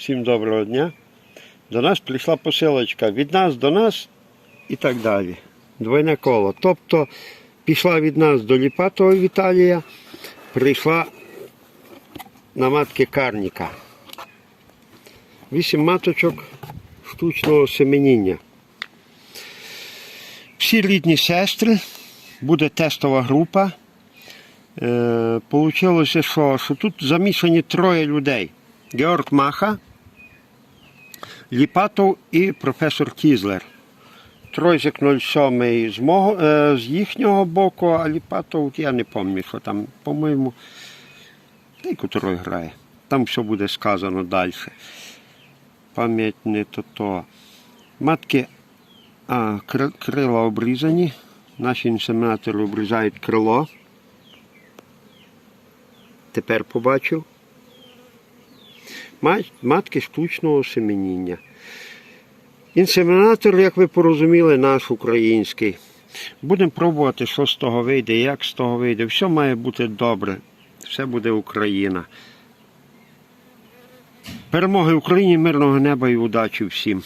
Всім доброго дня. До нас прийшла посилочка. Від нас до нас і так далі. Двойне коло. Тобто пішла від нас до Ліпатого Віталія, прийшла на матки Карніка. Вісім маточок штучного семеніння. Всі рідні сестри, буде тестова група. Е, Получилося, що, що тут замішані троє людей. Георг Маха, Ліпатов і професор Кізлер. Тройзик 07 з, мого, е, з їхнього боку, а Ліпатов, я не пам'ятаю, що там, по-моєму, той, котрий грає. Там все буде сказано далі. Пам'ять не то то. Матки а, кри- крила обрізані. Наші інсемінатори обрізають крило. Тепер побачив. Матки штучного семеніння. Інсемінатор, як ви порозуміли, наш український. Будемо пробувати, що з того вийде, як з того вийде. Все має бути добре. Все буде Україна. Перемоги Україні, мирного неба і удачі всім.